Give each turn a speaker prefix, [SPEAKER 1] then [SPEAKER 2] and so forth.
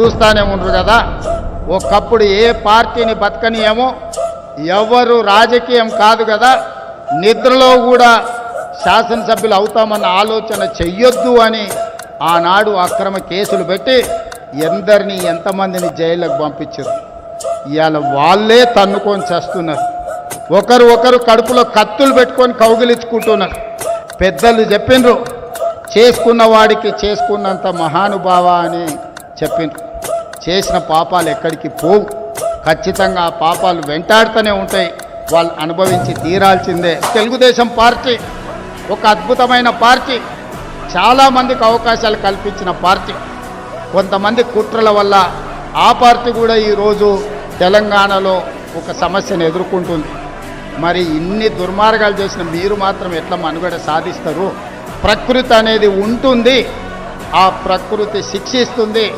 [SPEAKER 1] చూస్తానే ఉండరు కదా. ఒకప్పుడు ఏ పార్టీని బతకనియేమో ఎవరు రాజకీయం కాదు కదా. నిద్రలో కూడా శాసనసభ్యులు అవుతామన్న ఆలోచన చెయ్యొద్దు అని ఆనాడు అక్రమ కేసులు పెట్టి ఎందరిని ఎంతమందిని జైళ్ళకు పంపించారు. ఇవాళ వాళ్ళే తన్నుకొని చేస్తున్నారు. ఒకరు ఒకరు కడుపులో కత్తులు పెట్టుకొని కౌగిలించుకుంటున్నారు. పెద్దలు చెప్పిండ్రు చేసుకున్న వాడికి చేసుకున్నంత మహానుభావ అని చెప్పిండ్రు చేసిన పాపాలు ఎక్కడికి పోవు. ఖచ్చితంగా ఆ పాపాలు వెంటాడుతూనే ఉంటాయి. వాళ్ళు అనుభవించి తీరాల్సిందే. తెలుగుదేశం పార్టీ ఒక అద్భుతమైన పార్టీ. చాలామందికి అవకాశాలు కల్పించిన పార్టీ. కొంతమంది కుట్రల వల్ల ఆ పార్టీ కూడా ఈరోజు తెలంగాణలో ఒక సమస్యను ఎదుర్కొంటుంది. మరి ఇన్ని దుర్మార్గాలు చేసిన మీరు మాత్రం ఎట్లా మనుగడ సాధిస్తారు? ప్రకృతి అనేది ఉంటుంది. ఆ ప్రకృతి శిక్షిస్తుంది.